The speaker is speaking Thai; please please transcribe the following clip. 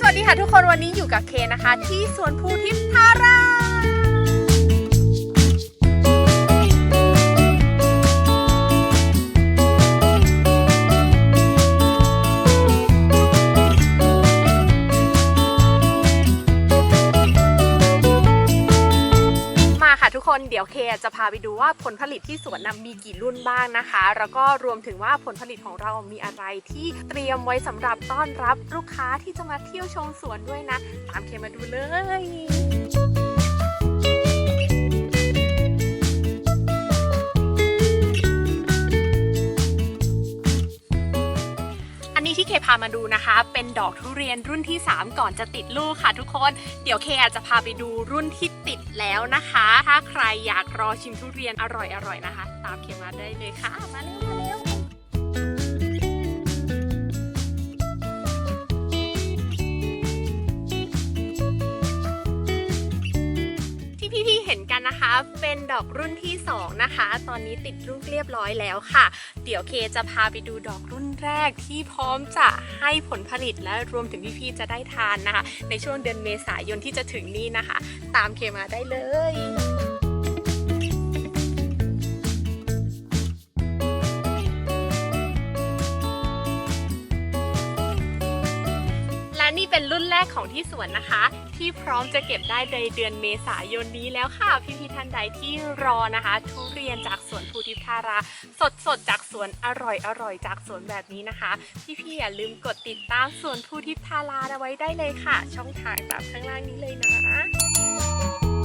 สวัสดีค่ะทุกคนวันนี้อยู่กับเคนะคะ ที่สวนภูทิพย์ทารา ค่ะทุกคนเดี๋ยวเคจะพาไปดูว่าผลผลิตที่สวนนำมีกี่รุ่นบ้างนะคะ แล้วก็รวมถึงว่าผลผลิตของเรามีอะไรที่เตรียมไว้สำหรับต้อนรับลูกค้าที่จะมาเที่ยวชมสวนด้วยนะ ตามเคมาดูเลย นี้ที่เคพามาดูนะคะ เป็นดอกทุเรียนรุ่นที่ 3 ก่อนจะติดลูกค่ะทุกคน เดี๋ยวเคอาจจะพาไปดูรุ่นที่ติดแล้วนะคะ ถ้าใครอยากรอชิมทุเรียนอร่อยๆนะคะ ตามเคมาได้เลยค่ะ มาเร็วมาเร็ว นะคะ เป็นดอกรุ่นที่ 2 นะคะ ตอนนี้ติดลูกเรียบร้อยแล้วค่ะ เดี๋ยวเคจะพาไปดูดอกรุ่นแรกที่พร้อมจะให้ผลผลิตและรวมถึงพี่ๆจะได้ทานนะคะ ในช่วงเดือนเมษายนที่จะถึงนี้นะคะ ตามเคมาได้เลย และนี่เป็นรุ่นแรกของที่สวนนะคะ ที่พร้อมจะเก็บได้ในเดือนเมษายนนี้แล้วค่ะ พี่พี่ท่านใดที่รอนะคะ ทุเรียนจากสวนภูทิพทารา สดสดจากสวนอร่อยอร่อยจากสวนแบบนี้นะคะ พี่พี่อย่าลืมกดติดตามสวนภูทิพทาราเอาไว้ได้เลยค่ะ ช่องทางตามข้างล่างนี้เลยนะ